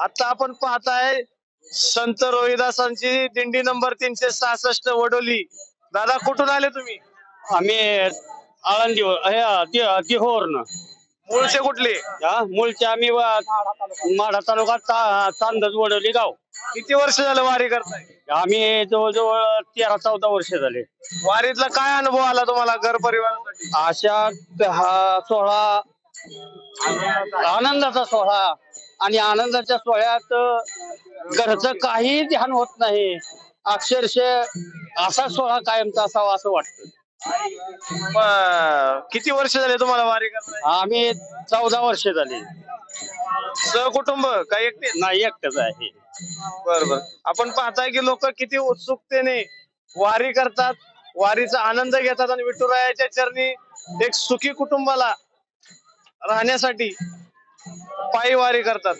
आता आपण पाहताय संत रोहिदासांची दिंडी नंबर तीनशे सहासष्ट वडोली. दादा कुठून आले तुम्ही? आम्ही आळंदी तिहोरनं मूळचे कुठले? मूळचे आम्ही व- माढा तालुका चांदच वडवली गाव. किती वर्ष झालं वारी करताय? आम्ही जवळजवळ तेरा चौदा वर्ष झाले. वारीतला काय अनुभव आला तुम्हाला घर परिवारासाठी? अशा हा सोहळा आनंदाचा सोहळा. आणि आनंदाच्या सोहळ्यात घरचं काही ध्यान होत नाही. अक्षरशः असा सोहळा कायमचा असावा असं वाटतं. किती वर्ष झाले तुम्हाला वारी करताय? आम्ही चौदा वर्ष झाली. सहकुटुंब काय एकटे नाही एकटच आहे. बर बर. आपण पाहताय की लोक किती उत्सुकतेने वारी करतात वारीचा आनंद घेतात आणि विठुरायाच्या चरणी एक सुखी कुटुंबाला राहण्यासाठी पायी वारी करतात.